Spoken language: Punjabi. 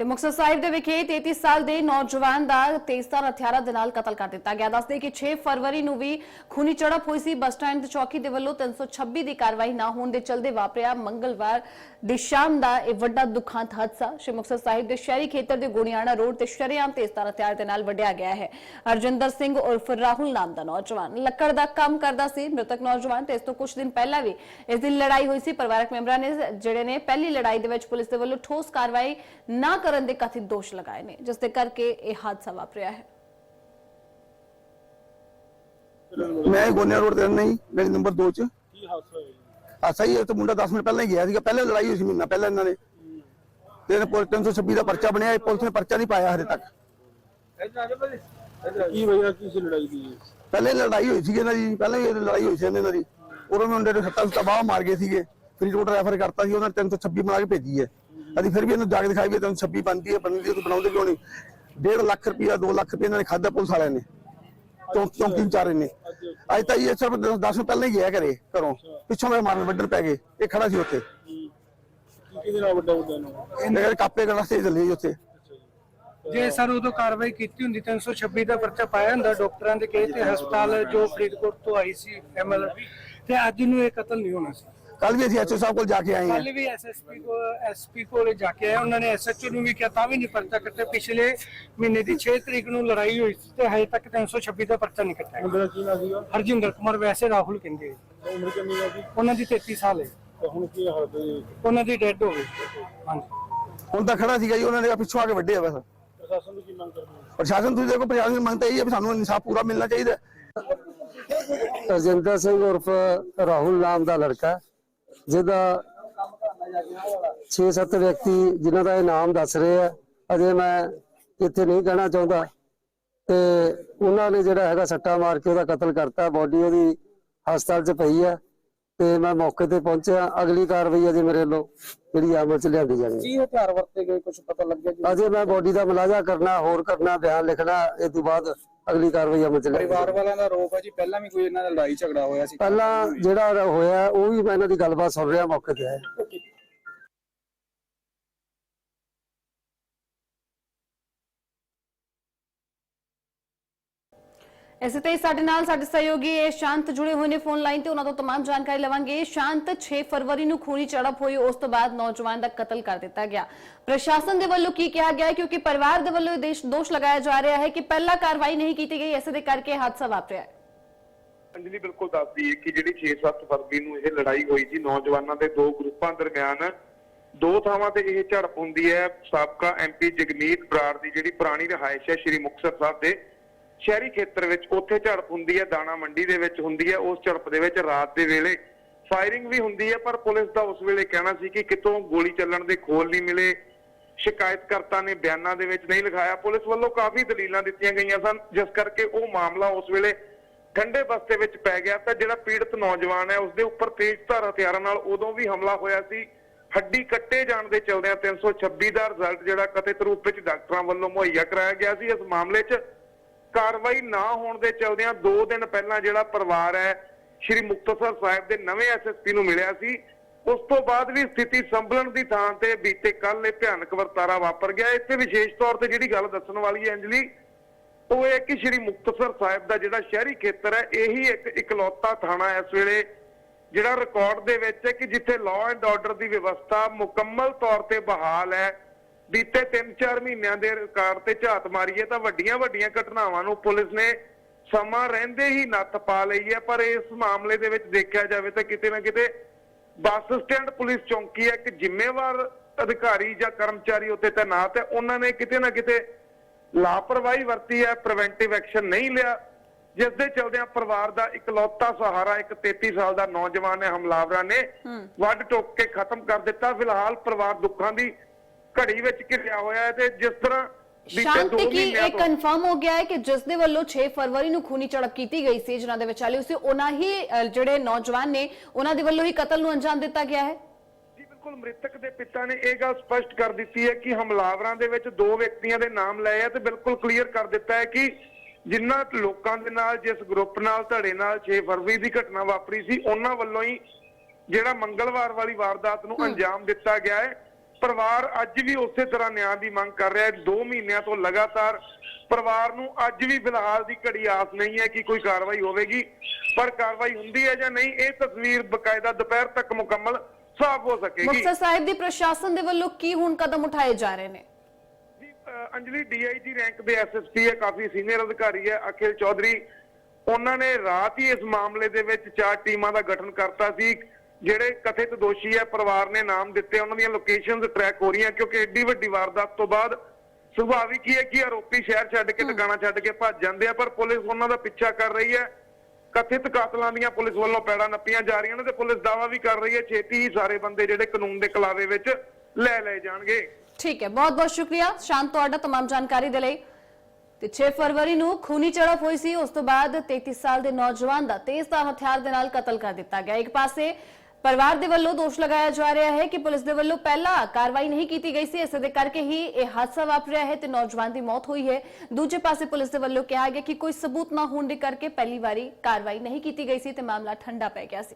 ਤੇ ਮੁਕਤਸਰ ਸਾਹਿਬ ਦੇ ਵਿਖੇ 33 ਸਾਲ ਦੇ ਨੌਜਵਾਨ ਦਾ ਤੇਜ਼ਧਾਰ ਹਥਿਆਰਾਂ ਦੇ ਨਾਲ ਕਤਲ ਕਰ ਦਿੱਤਾ ਗਿਆ। ਦੱਸਦੇ ਕਿ 6 ਫਰਵਰੀ ਨੂੰ ਵੀ ਖੂਨੀ ਚੜਪ ਹੋਈ ਸੀ। ਬੱਸ ਸਟੈਂਡ ਚੌਕੀ ਦੇ ਵੱਲੋਂ 326 ਦੀ ਕਾਰਵਾਈ ਨਾ ਹੋਣ ਦੇ ਚਲਦੇ ਵਾਪਰਿਆ। ਮੰਗਲਵਾਰ ਦੀ ਸ਼ਾਮ ਦਾ ਇਹ ਵੱਡਾ ਦੁਖਾਂਤ ਹਾਦਸਾ ਸ਼੍ਰੀ ਮੁਕਤਸਰ ਸਾਹਿਬ ਦੇ ਸ਼ਹਿਰੀ ਖੇਤਰ ਦੇ ਗੋਣਿਆਣਾ ਰੋਡ ਤੇ ਸ਼ਰੇਆਮ ਤੇਜ਼ਧਾਰ ਹਥਿਆਰ ਦੇ ਨਾਲ ਵੱਢਿਆ ਗਿਆ ਹੈ। ਅਰਜਿੰਦਰ ਸਿੰਘ ਉਰਫ ਰਾਹੁਲ ਨਾਮ ਦਾ ਨੌਜਵਾਨ ਲੱਕੜ ਦਾ ਕੰਮ ਕਰਦਾ ਸੀ। ਮ੍ਰਿਤਕ ਨੌਜਵਾਨ ਤੇ ਇਸ ਤੋਂ ਕੁਝ ਦਿਨ ਪਹਿਲਾਂ ਵੀ ਇਸ ਦੀ ਲੜਾਈ ਹੋਈ ਸੀ। ਪਰਿਵਾਰਕ ਮੈਂਬਰਾਂ ਨੇ ਜਿਹੜੇ ਨੇ ਪਹਿਲੀ ਲੜਾਈ ਦੇ ਵਿੱਚ ਪੁਲਿਸ ਦੇ ਵੱਲੋਂ ਠੋਸ ਕਾਰਵਾਈ ਨਾ ਕਰਨ ਦੇ ਕਥਿਤ ਦੋਸ਼ ਲਗਾਏ ਨੇ ਜਿਸ ਦੇ ਕਰਕੇ ਇਹ ਹਾਦਸਾ ਵਾਪਰਿਆ ਹੈ। ਮੈਂ ਗੋਨਿਆ ਰੋਡ ਤੇ ਨਹੀਂ ਗਲੀ ਨੰਬਰ 2 ਚ। ਕੀ ਹਾਦਸਾ ਹੋਇਆ ਜੀ? ਆ ਸਹੀ ਹੈ ਤੇ ਮੁੰਡਾ 10 ਮਿੰਟ ਪਹਿਲਾਂ ਹੀ ਗਿਆ ਸੀਗਾ ਪਹਿਲਾਂ ਲੜਾਈ ਹੋਈ ਸੀ ਮਹੀਨਾ ਪਹਿਲਾਂ ਇਹਨਾਂ ਨੇ ਤੇ ਇਹਨੇ ਪੁਲਿਸ 326 ਦਾ ਪਰਚਾ ਬਣਿਆ ਇਹ ਪੁਲਿਸ ਨੇ ਪਰਚਾ ਨਹੀਂ ਪਾਇਆ ਹਰੇ ਤੱਕ। ਕੀ ਵਜ੍ਹਾ ਕੀ ਸੀ ਲੜਾਈ ਦੀ ਪਹਿਲੇ ਲੜਾਈ ਹੋਈ ਸੀ ਇਹਨਾਂ ਦੀ ਪਹਿਲਾਂ ਹੀ ਇਹ ਲੜਾਈ ਹੋਈ ਸੀ ਇਹਨਾਂ ਦੀ। ਉਦੋਂ ਮੁੰਡੇ ਦੇ ਸੱਟਾਂ ਸੁੱਟਾਂ ਬਾਹਰ ਮਾਰ ਗਏ ਸੀਗੇ ਫਰੀਦ ਰੋਡ ਰੈਫਰ ਕਰਤਾ ਸੀ ਉਹਨਾਂ ਨੇ 326 ਬਣਾ ਕੇ ਭੇਜੀ ਹੈ। ਅਸੀਂ ਫਿਰ ਵੀ ਇਹਨੂੰ ਜਾ ਕੇ ਦਿਖਾਈ ਵੀ 326 ਬਣਦੀ ਹੈ ਬਣਦੀ ਤੂੰ ਬਣਾਉਂਦੇ ਕਿਉਂ ਨਹੀਂ? 1.5 ਲੱਖ ਰੁਪਇਆ 2 ਲੱਖ ਰੁਪਇਆ ਇਹਨਾਂ ਨੇ ਖਾਦਾ ਪੁਲਿਸ ਵਾਲਿਆਂ ਨੇ। ਚੌਂਕ ਚੌਂਕੀ ਵਿਚਾਰੇ ਨੇ। ਅੱਜ ਤਾਂ ਇਹ ਸਿਰਫ 10 ਮਿੰਟ ਪਹਿਲਾਂ ਹੀ ਗਿਆ ਘਰੇ ਘਰੋਂ। ਪਿੱਛੋਂ ਮੈਂ ਮਾਰਨ ਵੱਢਣ ਪੈ ਗਏ। ਇਹ ਖੜਾ ਸੀ ਉੱਥੇ। ਕੀ ਕਿਹਦੇ ਨਾਲ ਵੱਡਾ ਵੱਡਾ ਨੂੰ? ਇਹਨੇ ਕਹਿੰਦੇ ਕਾਪੇ ਕਰਨ ਵਾਸਤੇ ਚੱਲੇ ਜੀ ਉੱਥੇ। ਜੇ ਸਰ ਉਦੋਂ ਕਾਰਵਾਈ ਕੀਤੀ ਹੁੰਦੀ 326 ਦਾ ਪਰਚਾ ਪਾਇਆ ਹੁੰਦਾ ਡਾਕਟਰਾਂ ਦੇ ਕਹੇ ਤੇ ਹਸਪਤਾਲ ਜੋ ਫਰੀਦਕੋਟ ਤੋਂ ਆਈ ਸੀ ਐਮਐਲ ਤੇ ਅੱਜ ਨੂੰ ਇਹ ਕਤਲ ਨਹੀਂ ਹੋਣਾ ਸੀ। ਕੱਲ ਵੀ ਅਸੀਂ ਸਾਹਿਬ ਕੋਲ ਜਾ ਕੇ ਆਏ ਹਾਂ। ਕੱਲ ਵੀ ਐਸਐਸਪੀ ਕੋ ਐਸਪੀ ਕੋਲੇ ਜਾ ਕੇ ਆਏ ਉਹਨਾਂ ਨੇ ਐਸਐਚਓ ਨੂੰ ਵੀ ਕਿਹਾ ਤਾਂ ਵੀ ਨਹੀਂ ਪਰਚਾ ਕੱਟਿਆ। ਪਿਛਲੇ ਮਹੀਨੇ ਦੀ 6 ਤਰੀਕ ਨੂੰ ਲੜਾਈ ਹੋਈ ਸੀ ਤੇ ਹਜੇ ਤੱਕ 326 ਦਾ ਪਰਚਾ ਨਹੀਂ ਕੱਟਿਆ। ਨਾਂ ਹਰਜਿੰਦਰ ਕੁਮਾਰ ਵੈਸੇ ਰਾਹੁਲ ਕਹਿੰਦੇ ਉਹਨਾਂ ਦੀ 33 ਸਾਲ ਹੈ। ਤੇ ਹੁਣ ਕੀ ਹਾਲਤ? ਉਹਨਾਂ ਦੀ ਡੈੱਡ ਹੋ ਗਈ। ਹਾਂਜੀ। ਹੁਣ ਤਾਂ ਖੜਾ ਸੀਗਾ ਜੀ ਉਹਨਾਂ ਨੇ ਪਿੱਛੋਂ ਆ ਕੇ ਵੱਢਿਆ ਬਸ। ਪ੍ਰਸ਼ਾਸਨ ਤੋਂ ਕੀ ਮੰਗ ਕਰਦੇ ਹੋ? ਪ੍ਰਸ਼ਾਸਨ ਤੁਸੀਂ ਦੇਖੋ ਪ੍ਰਸ਼ਾਸਨ ਦੀ ਮੰਗ ਤਾਂ ਇਹ ਹੈ ਵੀ ਸਾਨੂੰ ਇਨਸਾਫ ਪੂਰਾ ਮਿਲਣਾ ਚਾਹੀਦਾ ਹੈ। ਰਜਿੰਦਰ ਸਿੰਘ ਉਰਫ ਰਾਹੁਲ ਨਾਮ ਦਾ ਲੜਕਾ ਜਿਹਦਾ 6-7 ਵਿਅਕਤੀ ਜਿਨ੍ਹਾਂ ਦਾ ਇਹ ਨਾਮ ਦੱਸ ਰਹੇ ਆ, ਅਜੇ ਮੈਂ ਇੱਥੇ ਨਹੀਂ ਕਹਿਣਾ ਚਾਹੁੰਦਾ। ਤੇ ਉਹਨਾਂ ਨੇ ਜਿਹੜਾ ਹੈਗਾ ਸੱਟਾ ਮਾਰ ਕੇ ਉਹਦਾ ਕਤਲ ਕਰਤਾ, ਬੋਡੀ ਉਹਦੀ ਹਸਪਤਾਲ 'ਚ ਪਈ ਆ। ਤੇ ਮੈਂ ਮੌਕੇ ਤੇ ਪਹੁੰਚਿਆ। ਅਗਲੀ ਕਾਰਵਾਈ ਅਜੇ ਮੇਰੇ ਵੱਲੋਂ ਜਿਹੜੀ ਅਮਲ 'ਚ ਲਿਆਂਦੀ ਜਾਣੀ ਕੀ ਹਥਿਆਰ ਵਰਤੇ ਗਏ? ਕੁਝ ਪਤਾ ਲੱਗਿਆ ਜੀ? ਅਜੇ ਮੈਂ ਬੋਡੀ ਦਾ ਮੁਲਾਜ਼ਾ ਕਰਨਾ ਹੋਰ ਕਰਨਾ ਬਿਆਨ ਲਿਖਣਾ ਇਹ ਤੋਂ ਬਾਅਦ ਅਗਲੀ ਕਾਰਵਾਈ ਅਮਲ 'ਚ ਲਿਆਂਦੀ ਪਰਿਵਾਰ ਵਾਲਿਆਂ ਦਾ ਆਰੋਪ ਹੈ ਜੀ ਪਹਿਲਾਂ ਵੀ ਕੋਈ ਇਹਨਾਂ ਦਾ ਲੜਾਈ ਝਗੜਾ ਹੋਇਆ ਸੀ। ਪਹਿਲਾਂ ਜਿਹੜਾ ਹੋਇਆ ਉਹ ਵੀ ਮੈਂ ਇਹਨਾਂ ਦੀ ਗੱਲਬਾਤ ਸੁਣ ਰਿਹਾ ਮੌਕੇ ਤੇ ਆਇਆ। ਇਸੇ ਤੇ ਸਾਡੇ ਨਾਲ ਸਾਡੇ ਸਹਿਯੋਗੀ ਇਹ ਸ਼ਾਂਤ ਜੁੜੇ ਹੋਏ ਨੇ ਫੋਨ ਲਾਈਨ ਤੇ ਉਹਨਾਂ ਤੋਂ तमाम ਜਾਣਕਾਰੀ ਲਵਾਂਗੇ ਸ਼ਾਂਤ 6 ਫਰਵਰੀ ਨੂੰ ਖੂਨੀ ਝੜਪ ਹੋਈ ਉਸ ਤੋਂ ਬਾਅਦ ਨੌਜਵਾਨ ਦਾ ਕਤਲ ਕਰ ਦਿੱਤਾ ਗਿਆ ਪ੍ਰਸ਼ਾਸਨ ਦੇ ਵੱਲੋਂ ਕੀ ਕਿਹਾ ਗਿਆ ਹੈ? ਕਿਉਂਕਿ ਪਰਿਵਾਰ ਦੇ ਵੱਲੋਂ ਇਹ ਦੇਸ਼ ਦੋਸ਼ ਲਗਾਇਆ ਜਾ ਰਿਹਾ ਹੈ ਕਿ ਪਹਿਲਾਂ ਕਾਰਵਾਈ ਨਹੀਂ ਕੀਤੀ ਗਈ ਇਸੇ ਦੇ ਕਰਕੇ ਇਹ ਹਾਦਸਾ ਵਾਪਰਿਆ ਹੈ ਅੰਜਲੀ ਬਿਲਕੁਲ ਦੱਸਦੀ ਹੈ ਕਿ ਜਿਹੜੀ 6-7 ਫਰਵਰੀ ਨੂੰ ਇਹ ਲੜਾਈ ਹੋਈ ਸੀ ਨੌਜਵਾਨਾਂ ਦੇ ਦੋ ਗਰੁੱਪਾਂ ਦਰਮਿਆਨ ਦੋ ਥਾਵਾਂ ਤੇ ਇਹ ਝੜਪ ਹੁੰਦੀ ਹੈ ਸਾਬਕਾ ਐਮਪੀ ਜਗਮੀਤ ਬਰਾੜ ਦੀ ਜਿਹੜੀ ਪੁਰਾਣੀ ਰਿਹਾਇਸ਼ ਹੈ ਸ਼੍ਰੀ ਮੁਕਤਸਰ ਸਾਹਿਬ ਦੇ ਸ਼ਹਿਰੀ ਖੇਤਰ ਵਿੱਚ ਉੱਥੇ ਝੜਪ ਹੁੰਦੀ ਹੈ, ਦਾਣਾ ਮੰਡੀ ਦੇ ਵਿੱਚ ਹੁੰਦੀ ਹੈ, ਉਸ ਝੜਪ ਦੇ ਵਿੱਚ ਰਾਤ ਦੇ ਵੇਲੇ ਫਾਇਰਿੰਗ ਵੀ ਹੁੰਦੀ ਹੈ, ਪਰ ਪੁਲਿਸ ਦਾ ਉਸ ਵੇਲੇ ਕਹਿਣਾ ਸੀ ਕਿ ਕਿਤੋਂ ਗੋਲੀ ਚੱਲਣ ਦੇ ਖੋਲ ਨਹੀਂ ਮਿਲੇ, ਸ਼ਿਕਾਇਤਕਰਤਾ ਨੇ ਬਿਆਨਾਂ ਦੇ ਵਿੱਚ ਨਹੀਂ ਲਿਖਾਇਆ, ਪੁਲਿਸ ਵੱਲੋਂ ਕਾਫੀ ਦਲੀਲਾਂ ਦਿੱਤੀਆਂ ਗਈਆਂ ਸਨ, ਜਿਸ ਕਰਕੇ ਉਹ ਮਾਮਲਾ ਉਸ ਵੇਲੇ ਠੰਡੇ ਬਸਤੇ ਵਿੱਚ ਪੈ ਗਿਆ ਤਾਂ ਜਿਹੜਾ ਪੀੜਤ ਨੌਜਵਾਨ ਹੈ ਉਸ ਦੇ ਉੱਪਰ ਤੇਜ਼ਧਾਰ ਹਥਿਆਰਾਂ ਨਾਲ ਉਦੋਂ ਵੀ ਹਮਲਾ ਹੋਇਆ ਸੀ। ਹੱਡੀ ਕੱਟੇ ਜਾਣ ਦੇ ਚਲਦਿਆਂ 326 ਦਾ ਰਿਜ਼ਲਟ ਜਿਹੜਾ ਕਥਿਤ ਰੂਪ ਵਿੱਚ ਡਾਕਟਰਾਂ ਵੱਲੋਂ ਮੁਹੱਈਆ ਕਰਾਇਆ ਗਿਆ ਸੀ, ਇਸ ਮਾਮਲੇ 'ਚ ਕਾਰਵਾਈ ਨਾ ਹੋਣ ਦੇ ਚਲਦਿਆਂ 2 ਦਿਨ ਪਹਿਲਾਂ ਜਿਹੜਾ ਪਰਿਵਾਰ ਹੈ, ਸ਼੍ਰੀ ਮੁਕਤਸਰ ਸਾਹਿਬ ਦੇ ਨਵੇਂ ਐਸਐਸਪੀ ਨੂੰ ਮਿਲਿਆ ਸੀ। ਉਸ ਤੋਂ ਬਾਅਦ ਵੀ ਸਥਿਤੀ ਸੰਭਲਣ ਦੀ ਥਾਂ ਤੇ ਬੀਤੇ ਕੱਲ ਇਹ ਭਿਆਨਕ ਵਰਤਾਰਾ ਵਾਪਰ ਗਿਆ। ਇੱਥੇ ਵਿਸ਼ੇਸ਼ ਤੌਰ ਤੇ ਜਿਹੜੀ ਗੱਲ ਦੱਸਣ ਵਾਲੀ ਹੈ ਅੰਜਲੀ, ਉਹ ਇਹ ਕਿ ਸ਼੍ਰੀ ਮੁਕਤਸਰ ਸਾਹਿਬ ਦਾ ਜਿਹੜਾ ਸ਼ਹਿਰੀ ਖੇਤਰ ਹੈ, ਇਹੀ ਇੱਕ ਇਕਲੌਤਾ ਥਾਣਾ ਇਸ ਵੇਲੇ, ਜਿਹੜਾ ਰਿਕਾਰਡ ਦੇ ਵਿੱਚ ਹੈ ਕਿ ਜਿੱਥੇ ਲਾਅ ਐਂਡ ਆਰਡਰ ਦੀ ਵਿਵਸਥਾ ਮੁਕੰਮਲ ਤੌਰ ਤੇ ਬਹਾਲ ਹੈ। ਬੀਤੇ 3-4 ਮਹੀਨਿਆਂ ਦੇ ਰਿਕਾਰਡ ਤੇ ਝਾਤ ਮਾਰੀਏ ਤਾਂ ਵੱਡੀਆਂ ਵੱਡੀਆਂ ਘਟਨਾਵਾਂ ਨੂੰ ਪੁਲਿਸ ਨੇ ਸਮਾਂ ਰਹਿੰਦੇ ਹੀ ਨੱਥ ਪਾ ਲਈ ਹੈ ਪਰ ਇਸ ਮਾਮਲੇ ਦੇ ਵਿੱਚ ਦੇਖਿਆ ਜਾਵੇ ਤਾਂ ਕਿਤੇ ਨਾ ਕਿਤੇ ਬੱਸ ਸਟੈਂਡ ਪੁਲਿਸ ਚੌਂਕੀ ਹੈ ਇੱਕ ਜ਼ਿੰਮੇਵਾਰ ਅਧਿਕਾਰੀ ਜਾਂ ਕਰਮਚਾਰੀ ਉੱਤੇ ਤੈਨਾਤ ਹੈ। ਉਹਨਾਂ ਨੇ ਕਿਤੇ ਨਾ ਕਿਤੇ ਲਾਪਰਵਾਹੀ ਵਰਤੀ ਹੈ ਪ੍ਰੀਵੈਂਟਿਵ ਐਕਸ਼ਨ ਨਹੀਂ ਲਿਆ। ਜਿਸ ਦੇ ਚਲਦਿਆਂ ਪਰਿਵਾਰ ਦਾ ਇਕਲੌਤਾ ਸਹਾਰਾ ਇੱਕ 33 ਸਾਲ ਦਾ ਨੌਜਵਾਨ ਹੈ ਹਮਲਾਵਰਾਂ ਨੇ ਵੱਢ ਟੋਕ ਕੇ ਖਤਮ ਕਰ ਦਿੱਤਾ। ਫਿਲਹਾਲ ਪਰਿਵਾਰ ਦੁੱਖਾਂ ਦੀ ਘੜੀ ਵਿੱਚ ਘਿਰਿਆ ਹੋਇਆ ਹੈ ਤੇ ਜਿਸ ਤਰ੍ਹਾਂ ਸ਼ਾਂਤ ਕੀ ਇਹ ਕਨਫਰਮ ਹੋ ਗਿਆ ਹੈ ਕਿ ਜਿਸ ਦੇ ਵੱਲੋਂ 6 ਫਰਵਰੀ ਨੂੰ ਖੂਨੀ ਝੜਪ ਕੀਤੀ ਗਈ ਸੀ ਜਿਨ੍ਹਾਂ ਦੇ ਵਿਚਾਲੇ ਉਸੇ ਉਹਨਾਂ ਹੀ ਜਿਹੜੇ ਨੌਜਵਾਨ ਨੇ ਉਹਨਾਂ ਦੇ ਵੱਲੋਂ ਹੀ ਕਤਲ ਨੂੰ ਅੰਜਾਮ ਦਿੱਤਾ ਗਿਆ ਹੈ? ਜੀ ਬਿਲਕੁਲ ਮ੍ਰਿਤਕ ਦੇ ਪਿਤਾ ਨੇ ਇਹ ਗੱਲ ਸਪਸ਼ਟ ਕਰ ਦਿੱਤੀ ਹੈ ਕਿ ਹਮਲਾਵਰਾਂ ਦੇ ਵਿੱਚ ਦੋ ਵਿਅਕਤੀਆਂ ਦੇ ਨਾਮ ਲਏ ਆ ਤੇ ਬਿਲਕੁਲ ਕਲੀਅਰ ਕਰ ਦਿੱਤਾ ਹੈ ਕਿ ਜਿਨ੍ਹਾਂ ਲੋਕਾਂ ਦੇ ਨਾਲ ਜਿਸ ਗਰੁੱਪ ਨਾਲ ਧੜੇ ਨਾਲ 6 ਫਰਵਰੀ ਦੀ ਘਟਨਾ ਵਾਪਰੀ ਸੀ ਉਹਨਾਂ ਵੱਲੋਂ ਹੀ ਜਿਹੜਾ ਮੰਗਲਵਾਰ ਵਾਲੀ ਵਾਰਦਾਤ ਨੂੰ ਅੰਜਾਮ ਦਿੱਤਾ ਗਿਆ ਹੈ। ਪਰਿਵਾਰ ਅੱਜ ਵੀ ਉਸੇ ਤਰ੍ਹਾਂ ਨਿਆਂ ਦੀ ਮੰਗ ਕਰ ਰਿਹਾ ਹੈ। 2 ਮਹੀਨਿਆਂ ਤੋਂ ਲਗਾਤਾਰ ਪਰਿਵਾਰ ਨੂੰ ਅੱਜ ਵੀ ਫਿਲਹਾਲ ਦੀ ਘੜੀ ਆਸ ਨਹੀਂ ਹੈ ਕਿ ਕੋਈ ਕਾਰਵਾਈ ਹੋਵੇਗੀ। ਪਰ ਕਾਰਵਾਈ ਹੁੰਦੀ ਹੈ ਜਾਂ ਨਹੀਂ ਇਹ ਤਸਵੀਰ ਬਕਾਇਦਾ ਦੁਪਹਿਰ ਤੱਕ ਮੁਕੰਮਲ ਸਾਫ਼ ਹੋ ਸਕੇਗੀ। ਮੁਕਤਸਰ ਸਾਹਿਬ ਦੀ ਪ੍ਰਸ਼ਾਸਨ ਦੇ ਵੱਲੋਂ ਕੀ ਹੁਣ ਕਦਮ ਉਠਾਏ ਜਾ ਰਹੇ ਨੇ? ਅੰਜਲੀ ਡੀਆਈਜੀ ਰੈਂਕ ਦੇ ਐਸਐਸਪੀ ਹੈ ਕਾਫੀ ਸੀਨੀਅਰ ਅਧਿਕਾਰੀ ਹੈ ਅਖਿਲ ਚੌਧਰੀ। ਉਹਨਾਂ ਨੇ ਰਾਤ ਹੀ ਇਸ ਮਾਮਲੇ ਦੇ ਵਿੱਚ ਚਾਰ ਟੀਮਾਂ ਦਾ ਗਠਨ ਕਰਤਾ ਸੀ। ਜਿਹੜੇ ਕਥਿਤ ਦੋਸ਼ੀ ਹੈ ਪਰਿਵਾਰ ਨੇ ਨਾਮ ਦਿੱਤੇ ਉਹਨਾਂ ਦੀਆਂ ਲੋਕੇਸ਼ਨਸ ਟਰੈਕ ਹੋ ਰਹੀਆਂ ਕਿਉਂਕਿ ਏਡੀ ਵੱਡੀ ਵਾਰਦਾਤ ਤੋਂ ਬਾਅਦ ਸੁਭਾਵਿਕ ਹੀ ਹੈ ਕਿ ਆਰੋਪੀ ਸ਼ਹਿਰ ਛੱਡ ਕੇ ਟਿਕਾਣਾ ਛੱਡ ਕੇ ਭੱਜ ਜਾਂਦੇ ਆ ਪਰ ਪੁਲਿਸ ਉਹਨਾਂ ਦਾ ਪਿੱਛਾ ਕਰ ਰਹੀ ਹੈ ਕਥਿਤ ਕਾਤਲਾਂ ਦੀਆਂ ਪੁਲਿਸ ਵੱਲੋਂ ਪੈੜਾਂ ਨੱਪੀਆਂ ਜਾ ਰਹੀਆਂ ਨੇ ਤੇ ਪੁਲਿਸ ਦਾਵਾ ਵੀ ਕਰ ਰਹੀ ਹੈ ਛੇਤੀ ਹੀ ਸਾਰੇ ਬੰਦੇ ਜਿਹੜੇ ਕਾਨੂੰਨ ਦੇ ਕਲਾਵੇ ਵਿੱਚ ਲੈ ਲਏ ਜਾਣਗੇ ਠੀਕ ਹੈ ਬਹੁਤ ਬਹੁਤ ਸ਼ੁਕਰੀਆ ਸ਼ਾਂਤ ਤੁਹਾਡਾ तमाम ਜਾਣਕਾਰੀ ਦੇ ਲਈ ਤੇ 6 ਫਰਵਰੀ ਨੂੰ ਖੂਨੀ ਝੜਪ ਹੋਈ ਸੀ ਉਸ ਤੋਂ ਬਾਅਦ 33 ਸਾਲ ਦੇ ਨੌਜਵਾਨ ਦਾ ਤੇਜ਼ਧਾਰ ਹਥਿਆਰ ਦੇ ਨਾਲ ਕਤਲ ਕਰ ਦਿੱਤਾ ਗਿਆ ਇੱਕ ਪਾਸੇ ਪਰਿਵਾਰ ਦੇ ਵੱਲੋਂ ਦੋਸ਼ ਲਗਾਇਆ ਜਾ ਰਿਹਾ ਹੈ ਕਿ ਪੁਲਿਸ ਦੇ ਵੱਲੋਂ ਪਹਿਲਾਂ ਕਾਰਵਾਈ ਨਹੀਂ ਕੀਤੀ ਗਈ ਸੀ ਇਸੇ ਦੇ ਕਰਕੇ ਹੀ ਇਹ ਹਾਦਸਾ ਵਾਪਰਿਆ ਹੈ ਤੇ ਨੌਜਵਾਨ ਦੀ ਮੌਤ ਹੋਈ ਹੈ ਦੂਜੇ ਪਾਸੇ ਪੁਲਿਸ ਦੇ ਵੱਲੋਂ ਕਿਹਾ ਗਿਆ ਕਿ ਕੋਈ ਸਬੂਤ ਨਾ ਹੋਣ ਦੇ ਕਰਕੇ ਪਹਿਲੀ ਵਾਰੀ ਕਾਰਵਾਈ ਨਹੀਂ ਕੀਤੀ ਗਈ ਸੀ ਤੇ ਮਾਮਲਾ ਠੰਡਾ ਪੈ ਗਿਆ ਸੀ